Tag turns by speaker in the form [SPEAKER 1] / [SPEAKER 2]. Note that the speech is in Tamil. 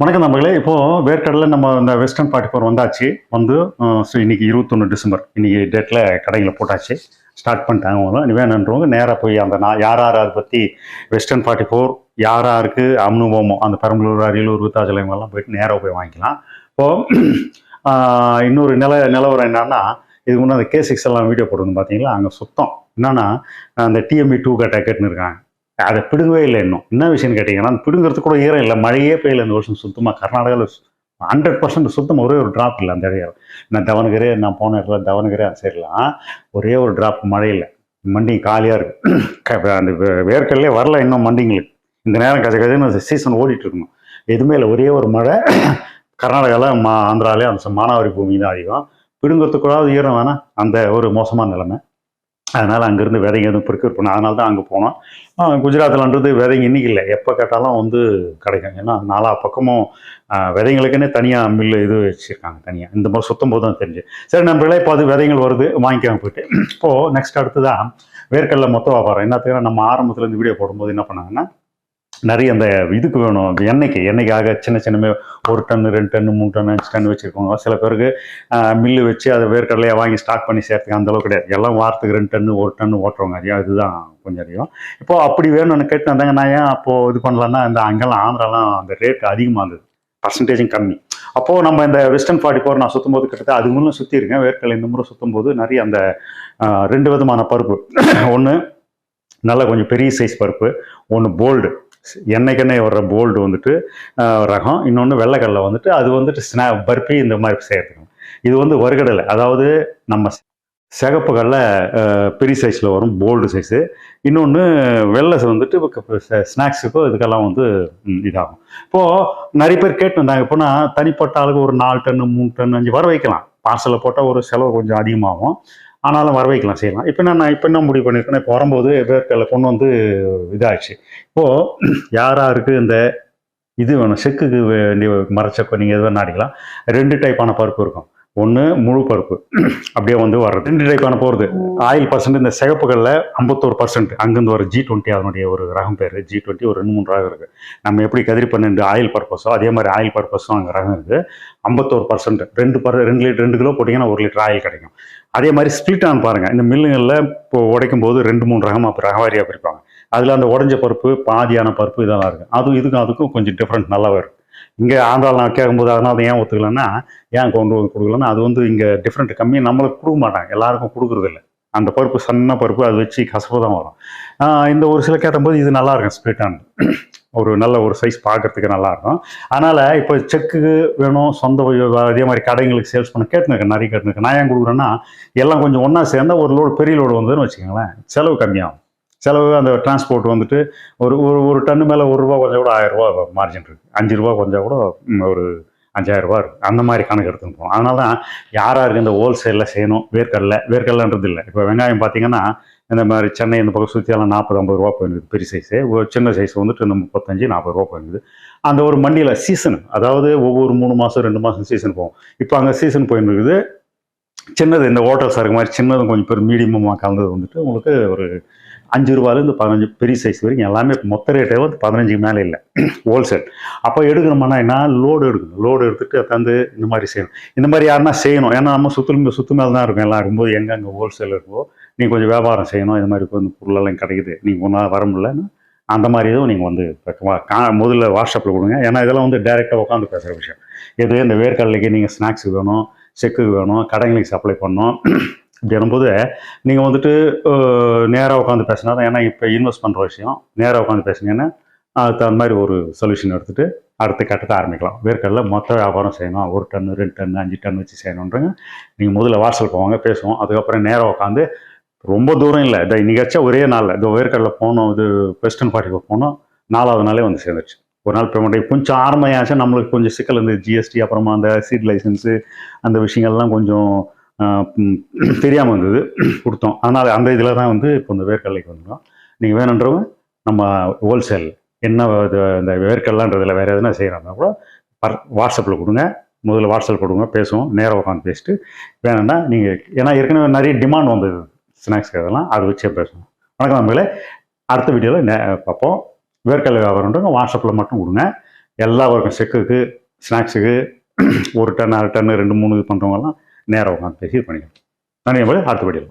[SPEAKER 1] வணக்கம் நம்பர்களே இப்போது வேர்க்கடலில் நம்ம இந்த வெஸ்டர்ன் பார்ட்டி ஃபோர் வந்தாச்சு. வந்து ஸோ இன்றைக்கி இருபத்தொன்று டிசம்பர். இன்றைக்கி டேட்டில் கடையில் போட்டாச்சு. ஸ்டார்ட் பண்ணிட்டாங்க அவங்க. நீ வேணுன்றவங்க நேராக போய் அந்த நான் யார் யார் அதை பற்றி வெஸ்டர்ன் பார்ட்டி ஃபோர் யார் யாருக்கு அனுபவமோ அந்த பெரம்பலூர் அரியலூர் விருத்தாச்சலங்கள்லாம் போயிட்டு நேராக போய் வாங்கிக்கலாம். இப்போது இன்னொரு நில நிலவரம் என்னன்னா இதுக்கு முன்னே அந்த கே சிக்ஸ் எல்லாம் வீடியோ போட்டிருந்தோம் பார்த்தீங்களா அங்கே சுத்தம். என்னன்னா அந்த டிஎம்இ டூ கட்டை கேட்டுன்னு இருக்காங்க. அதை பிடுங்கவே இல்லை இன்னும். என்ன விஷயம்னு கேட்டிங்கன்னா பிடுங்கிறது கூட ஈரம் இல்லை. மழையே பெய்யல இந்த வருஷம் சுத்தமாக கர்நாடகாவில் ஹண்ட்ரட் பர்சன்ட் சுத்தம் ஒரே ஒரு ட்ராப் இல்லை அந்த ஏரியாவில். நான் தவனகிரி நான் போன இடத்துல தவனகிரி அந்த சைட்லாம் ஒரே ஒரு ட்ராப் மழை இல்லை. மண்டி காலியாக இருக்குது அந்த வேர்க்கல்லே வரல இன்னும் மண்டிங்களுக்கு. இந்த நேரம் கஜ கஜன்னு சீசன் ஓடிட்டு இருக்கணும். எதுவுமே இல்லை. ஒரே ஒரு மழை. கர்நாடகாவில் மா ஆந்திராலே அந்த மானாவாரி பூமி தான் அதிகம். பிடுங்கிறதுக்கூடாது ஈரம் வேணாம். அந்த ஒரு மோசமான நிலைமை. அதனால் அங்கேருந்து விதைங்க எதுவும் ப்ரிக்யூர் பண்ண அதனால தான் அங்கே போனோம். குஜராத்லன்றது விதைங்க இன்னைக்கு இல்லை. எப்போ கேட்டாலும் வந்து கிடைக்கும். ஏன்னா நாலா பக்கமும் விதைங்களுக்குன்னே தனியாக மில்லு இது வச்சுருக்காங்க தனியாக இந்த மாதிரி சுத்தம் போது தான் தெரிஞ்சு. சரி நம்ம இப்போ அது விதைகள் வருது வாங்கிக்காம போயிட்டு. இப்போது நெக்ஸ்ட் அடுத்து தான் வேர்க்கடலை மொத்த வியாபாரம். என்னத்துக்கு நம்ம ஆரம்பத்தில் இருந்து வீடியோ போடும்போது என்ன பண்ணாங்கன்னா நிறைய அந்த இதுக்கு வேணும். அந்த எண்ணெய்க்கு எண்ணெய்க்காக சின்ன சின்ன ஒரு டன் ரெண்டு டன்னு மூணு டன் அஞ்சு டன் வச்சுருக்கோங்க சில பேருக்கு மில்லு வச்சு அதை வேர்க்கடலையை வாங்கி ஸ்டாக் பண்ணி சேர்த்துக்க அந்தளவுக்கு கிடையாது. எல்லாம் வாரத்துக்கு ரெண்டு டன்னு ஒரு டன்னு ஓட்டுறவங்க அதிகம். இதுதான் கொஞ்சம் அதிகம். இப்போ அப்படி வேணும்னு கேட்டு வந்தாங்க நான் ஏன் அப்போது இது பண்ணலான்னா இந்த அங்கெல்லாம் ஆந்திராலாம் அந்த ரேட் அதிகமாக இருந்தது. பர்சன்டேஜும் கம்மி. அப்போது நம்ம இந்த வெஸ்டர்ன் ஃபார்ட்டி ஃபோர் நான் சுற்றும் போது கிட்டத்தட்ட அது முன்னும் சுற்றி இருக்கேன். வேர்க்கடலை இந்த முறை சுற்றும் போது நிறைய அந்த ரெண்டு விதமான பருப்பு. ஒன்று நல்ல கொஞ்சம் பெரிய சைஸ் பருப்பு. ஒன்று போல்டு எண்ணெய்க்கெண்ணெய் வர்ற போல்டு வந்துட்டு ரகம். இன்னொன்று வெள்ளைக்கடலை வந்துட்டு அது வந்துட்டு ஸ்னா பருப்பி இந்த மாதிரி செய்யறதுக்கு இது வந்து வருகடலை அதாவது நம்ம சிகப்பு கடலை பெரிய சைஸில் வரும் போல்டு சைஸு இன்னொன்று வெள்ளை வந்துட்டு ஸ்நாக்ஸுக்கோ இதுக்கெல்லாம் வந்து இதாகும். இப்போது நிறைய பேர் கேட்டு இப்போனா தனிப்பட்ட ஆளுக்கு ஒரு நாலு டன்னு மூணு டன் அஞ்சு வர வைக்கலாம். பார்சலில் போட்டால் ஒரு செலவு கொஞ்சம் அதிகமாகும். ஆனாலும் வர வைக்கலாம் செய்யலாம். இப்போ நான் இப்போ என்ன முடிவு பண்ணியிருக்கேன்னா இப்போ வரும்போது வேர்க்கடலை கொண்டு வந்து இதாகிடுச்சு இப்போது யார் யாருக்கு இந்த இது வேணும் செக்குக்கு வேண்டிய மரச்சக்கோ நீங்கள் எது வேணா அடிக்கலாம் ரெண்டு டைப்பான பருப்பு இருக்கும். ஒன்று முழு பருப்பு. அப்படியே வந்து வர்றது. ரெண்டு டைப்பான போகிறது ஆயில் பர்சன்ட் இந்த சிகப்புகளில் ஐம்பத்தோரு பர்சன்ட் அங்கேருந்து ஒரு ஜி டுவெண்ட்டி அதனுடைய ஒரு ரகம் பேர். ஜி டுவெண்ட்டி ஒரு ரெண்டு மூணு ரகம் இருக்குது நம்ம எப்படி கதிரி பன்னெண்டு ஆயில் பர்பஸோ அதே மாதிரி ஆயில் பர்பஸும் அங்கே ரகம் இருக்குது ஐம்பத்தோரு பர்சன்ட் ரெண்டு பர் ரெண்டு லிட்டர் ரெண்டு கிலோ போட்டிங்கன்னா ஒரு லிட்டர் ஆயில் கிடைக்கும். அதே மாதிரி ஸ்பிளிட் ஆன் பாருங்கள் இந்த மில்லுங்களில் இப்போ உடைக்கும் போது ரெண்டு மூணு ரகமாக ரகவாரியாக பிரிப்பாங்க. அதில் அந்த உடஞ்ச பருப்பு பாதியான பருப்பு இதெல்லாம் இருக்குது அதுவும் இதுக்கும் அதுக்கும் கொஞ்சம் டிஃப்ரெண்ட் நல்லாவே இருக்கும். இங்கே ஆந்திராவில் நான் கேட்கும்போது அதனால ஏன் ஒத்துக்கலன்னா ஏன் கொண்டு வந்து கொடுக்கலன்னா அது வந்து இங்கே டிஃப்ரெண்ட் கம்மி நம்மளுக்கு கொடுக்க மாட்டாங்க. எல்லாருக்கும் கொடுக்குறதில்ல அந்த பருப்பு சன்ன பருப்பு அது வச்சு கசப்பு தான் வரும். இந்த ஒரு சில கேட்டபோது இது நல்லா இருக்கும் ஒரு நல்ல ஒரு சைஸ் பார்க்கறதுக்கு நல்லா இருக்கும். அதனால் இப்போ செக்கு வேணும் சொந்த அதே மாதிரி கடைங்களுக்கு சேல்ஸ் பண்ண கேட்டுனுக்கேன் நிறைய கேட்டுனுக்கேன் நான் ஏன் கொடுக்குறேன்னா எல்லாம் கொஞ்சம் ஒன்றா சேர்ந்தா ஒரு லோடு பெரிய லோடு வந்ததுன்னு வச்சுக்கோங்களேன். செலவு கம்மியாகும். செலவு அந்த டிரான்ஸ்போர்ட் வந்துட்டு ஒரு ஒரு ஒரு டன்னு மேலே ஒரு ரூபா கொஞ்சம் கூட ஆயிரரூபா மார்ஜின் இருக்குது அஞ்சு ரூபா கொஞ்சம் கூட ஒரு அஞ்சாயிரம் ரூபா இருக்கும் அந்த மாதிரி கணக்கு எடுத்துன்னு போகும் அதனால தான் யார் யாருக்கு இந்த ஹோல்சேலில் செய்யணும்? வேர்க்கடலை. வேர்க்கடலைன்றது இல்லை. இப்போ வெங்காயம் பார்த்தீங்கன்னா இந்த மாதிரி சென்னை இந்த பக்கம் சுற்றியெல்லாம் நாற்பது ஐம்பது ரூபா போயிருக்குது பெரிய சைஸு ஒரு சின்ன சைஸ் வந்துட்டு இந்த முப்பத்தஞ்சு நாற்பது ரூபா போயிருக்குது அந்த ஒரு மண்டியில் சீசன் அதாவது ஒவ்வொரு மூணு மாதம் ரெண்டு மாதம் சீசன் போகும். இப்போ அங்கே சீசன் போயிருந்துருக்குது சின்னது இந்த ஹோட்டல்ஸ் இருக்க மாதிரி சின்னதும் கொஞ்சம் பேர் மீடியமாக கலந்தது வந்துட்டு உங்களுக்கு ஒரு அஞ்சு ரூபாயிலேருந்து பதினஞ்சு பெரிய சைஸ் வரைக்கும் எல்லாமே மொத்த ரேட்டே வந்து பதினஞ்சுக்கு மேலே இல்லை. ஹோல்சேல் அப்போ எடுக்கணும்னா என்ன? லோடு எடுக்கணும். லோடு எடுத்துகிட்டு அதை வந்து இந்த மாதிரி செய்யணும். இந்த மாதிரி யாருன்னா செய்யணும். ஏன்னா நம்ம சுற்று சுத்து மேலே தான் இருக்கும். எல்லாம் இருக்கும்போது எங்கெங்கே ஹோல்சேல் இருக்கோ நீங்கள் கொஞ்சம் வியாபாரம் செய்யணும். இந்த மாதிரி இப்போ இந்த பொருளெல்லாம் கிடைக்குது. நீங்கள் ஒன்றா வர முடியலன்னா அந்த மாதிரி இதுவும் நீங்கள் வந்து கா முதல்ல வாட்ஸ்அப்பில் கொடுங்க. ஏன்னா இதெல்லாம் வந்து டைரெக்டாக உட்காந்து பேசுகிற விஷயம். எது இந்த வேர்க்கடலைக்கு நீங்கள் ஸ்நாக்ஸுக்கு வேணும் செக்குக்கு வேணும் கடைங்களுக்கு சப்ளை பண்ணணும். இப்படி வரும்போது நீங்கள் வந்துட்டு நேராக உட்காந்து பேசினா தான். ஏன்னா இப்போ இன்வெஸ்ட் பண்ணுற விஷயம். நேராக உட்காந்து பேசினீங்கன்னா அதுக்கு தகுந்த மாதிரி ஒரு சொல்யூஷன் எடுத்துகிட்டு அடுத்த கட்டத்தை ஆரம்பிக்கலாம். வேர்க்கடலை மொத்த வியாபாரம் செய்யணும். ஒரு டன் ரெண்டு டன் அஞ்சு டன் வச்சு செய்யணுன்றங்க. நீங்கள் முதல்ல வாட்ஸ்அப் போவாங்க பேசுவோம். அதுக்கப்புறம் நேராக உட்காந்து ரொம்ப தூரம் இல்லை. இதை நிகழ்ச்சியாக ஒரே நாளில். இந்த வேர்க்கடலை போனோம் இது வெஸ்டர்ன் பார்ட்டிக்கு போனோம். நாலாவது நாளே வந்து சேர்ந்துச்சு ஒரு நாள் பேமெண்ட் கொஞ்சம் ஆரம்பமாச்சு நம்மளுக்கு கொஞ்சம் சிக்கல் இந்த ஜிஎஸ்டி அப்புறமா அந்த சீட் லைசன்ஸு அந்த விஷயங்கள்லாம் கொஞ்சம் தெரியாமல் இருந்தது கொடுத்தோம். அதனால் அந்த இதில் தான் வந்து இப்போ இந்த வேர்க்கடலைக்கு வந்துடும் நீங்கள் வேணுன்றவங்க நம்ம ஹோல்சேல் என்ன இது இந்த வேர்க்கடலான்றதில் வேறு எதுனா செய்கிறாங்க கூட பர் வாட்ஸ்அப்பில் கொடுங்க. முதல்ல வாட்ஸ்அப் கொடுங்க. பேசுவோம். நேராக உட்காந்து பேசிட்டு வேணும்னா நீங்கள் ஏன்னா ஏற்கனவே நிறைய டிமாண்ட் வந்தது. ஸ்நாக்ஸ்க்கு அதெல்லாம். அதை வச்சே பேசுவோம். வணக்கம் நம்பளே அடுத்த வீடியோவில் பார்ப்போம். வேர்க்கடலை வியாபாரம்ன்றவங்க வாட்ஸ்அப்பில் மட்டும் கொடுங்க. எல்லா வரைக்கும் செக்குக்கு ஸ்நாக்ஸுக்கு ஒரு டன் அரை டன்னு ரெண்டு மூணு இது பண்ணுறவங்கலாம் நேரம் உட்காந்து பேசி இது பண்ணிக்கலாம் நான் அடுத்தபடியில்